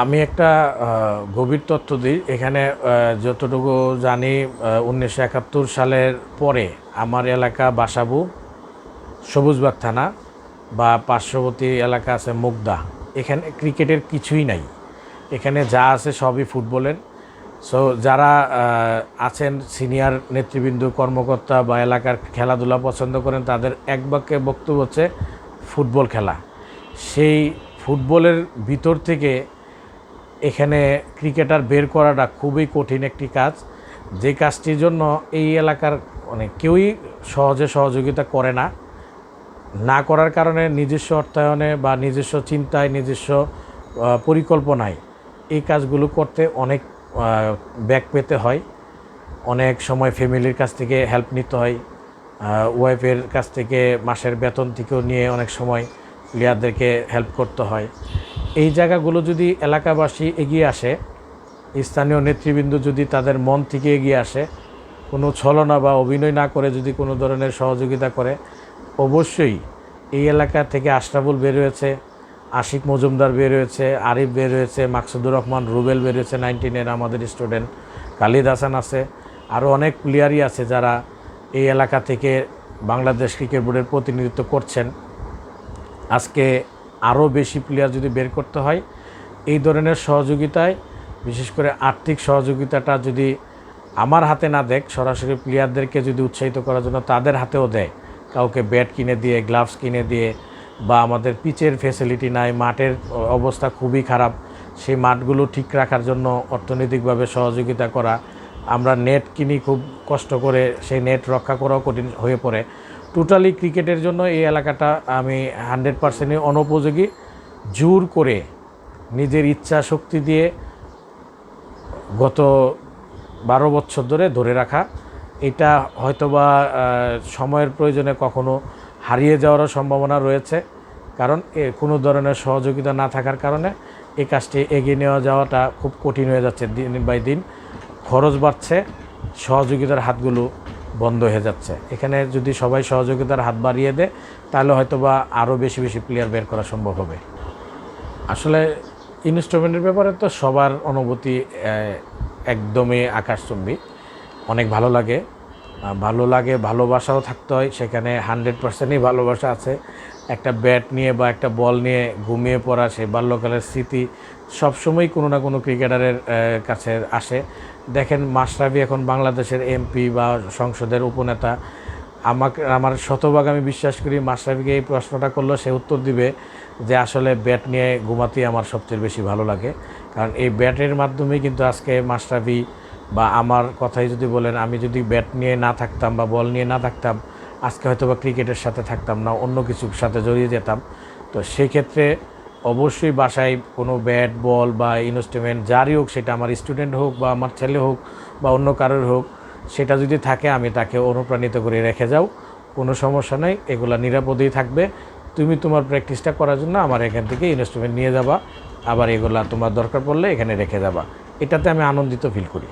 আমি একটা গভীর তথ্য দিই। এখানে যতটুকু জানি উনিশশো একাত্তর সালের পরে আমার এলাকা বাসাবু, সবুজবাগ থানা বা পার্শ্ববর্তী এলাকা আছে মুগদা। এখানে ক্রিকেটের কিছুই নাই। এখানে যা আছে সবই ফুটবলের। সো যারা আছেন সিনিয়র নেতৃবৃন্দ, কর্মকর্তা বা এলাকার খেলাধুলা পছন্দ করেন, তাদের এক বাক্যে বক্তব্য হচ্ছে, ফুটবল খেলা। সেই ফুটবলের ভিতর থেকে এখানে ক্রিকেটার বের করাটা খুবই কঠিন একটি কাজ। যে কাজটির জন্য এই এলাকার মানে কেউই সহজে সহযোগিতা করে না। না করার কারণে নিজস্ব অর্থায়নে বা নিজস্ব চিন্তায়, নিজস্ব পরিকল্পনায় এই কাজগুলো করতে অনেক ব্যাক পেতে হয়। অনেক সময় ফ্যামিলির কাছ থেকে হেল্প নিতে হয় ওয়াইফের কাছ থেকে মাসের বেতন থেকেও নিয়ে অনেক সময় প্লেয়ারদেরকে হেল্প করতে হয়। এই জায়গাগুলো যদি এলাকাবাসী এগিয়ে আসে, স্থানীয় নেতৃবৃন্দ যদি তাদের মন থেকে এগিয়ে আসে, কোনো ছলনা বা অভিনয় না করে যদি কোনো ধরনের সহযোগিতা করে, অবশ্যই এই এলাকা থেকে আশরাফুল বের হয়েছে, আশিক মজুমদার বের হয়েছে, আরিফ বের হয়েছে, মাকসুদুর রহমান, রুবেল বের হয়েছে, নাইনটিনের আমাদের স্টুডেন্ট, খালিদ হাসান আছে, আরও অনেক প্লেয়ারই আছে যারা এই এলাকা থেকে বাংলাদেশ ক্রিকেট বোর্ডের প্রতিনিধিত্ব করছেন। আজকে আরও বেশি প্লেয়ার যদি বের করতে হয়, এই ধরনের সহযোগিতায়, বিশেষ করে আর্থিক সহযোগিতাটা যদি আমার হাতে না দেখ সরাসরি প্লেয়ারদেরকে যদি উৎসাহিত করার জন্য তাদের হাতেও দেয়, কাউকে ব্যাট কিনে দিয়ে গ্লাভস কিনে দিয়ে, বা আমাদের পিচের ফেসিলিটি নাই, মাঠের অবস্থা খুবই খারাপ, সেই মাঠগুলো ঠিক রাখার জন্য অর্থনৈতিকভাবে সহযোগিতা করা, আমরা নেট কিনি খুব কষ্ট করে, সেই নেট রক্ষা করাও কঠিন হয়ে পড়ে। টোটালি ক্রিকেটের জন্য এই এলাকাটা আমি হান্ড্রেড পার্সেন্টই অনুপযোগী। জোর করে নিজের ইচ্ছা শক্তি দিয়ে গত বারো বছর ধরে ধরে রাখা। এটা হয়তোবা সময়ের প্রয়োজনে কখনো হারিয়ে যাওয়ারও সম্ভাবনা রয়েছে। কারণ এ কোনো ধরনের সহযোগিতা না থাকার কারণে এই কাজটি এগিয়ে নেওয়া যাওয়াটা খুব কঠিন হয়ে যাচ্ছে দিন বাই দিন। খরচ বাড়ছে, সহযোগিতার হাতগুলো বন্ধ হয়ে যাচ্ছে। এখানে যদি সবাই সহযোগিতার হাত বাড়িয়ে দেয়, তাহলে হয়তো বা আরও বেশি বেশি প্লেয়ার বের করা সম্ভব হবে। আসলে ইনস্ট্রুমেন্টের ব্যাপারে তো সবার অনুভূতি একদমই আকাশচম্বী। অনেক ভালো লাগে। ভালো লাগে, ভালোবাসাও থাকতে হয়। সেখানে হান্ড্রেড পার্সেন্টই ভালোবাসা আছে। একটা ব্যাট নিয়ে বা একটা বল নিয়ে ঘুমিয়ে পড়া, সেই বাল্যকালের স্মৃতি সবসময় কোনো না কোনো ক্রিকেটারের কাছে আসে। দেখেন, মাশরাফি এখন বাংলাদেশের এমপি বা সংসদের উপনেতা। আমাকে, আমার শতভাগ আমি বিশ্বাস করি মাশরাফিকে এই প্রশ্নটা করল, সে উত্তর দিবে যে আসলে ব্যাট নিয়ে ঘুমাতেই আমার সবচেয়ে বেশি ভালো লাগে। কারণ এই ব্যাটের মাধ্যমেই কিন্তু আজকে মাশরাফি বা আমার কথাই যদি বলেন, আমি যদি ব্যাট নিয়ে না থাকতাম বা বল নিয়ে না থাকতাম, আজকে হয়তো বা ক্রিকেটের সাথে থাকতাম না, অন্য কিছুর সাথে জড়িয়ে যেতাম। তো সেক্ষেত্রে অবশ্যই বাসায় কোনো ব্যাট বল বা ইনস্ট্রুমেন্ট যারই হোক, সেটা আমার স্টুডেন্ট হোক বা আমার ছেলে হোক বা অন্য কারোর হোক, সেটা যদি থাকে, আমি তাকে অনুপ্রাণিত করে রেখে যাও। কোনো সমস্যা নেই, এগুলা নিরাপদেই থাকবে। তুমি তোমার প্র্যাকটিসটা করার জন্য আমার এখান থেকে ইনস্ট্রুমেন্ট নিয়ে যাবা, আবার এগুলা তোমার দরকার পড়লে এখানে রেখে যাবা। এটাতে আমি আনন্দিত ফিল করি।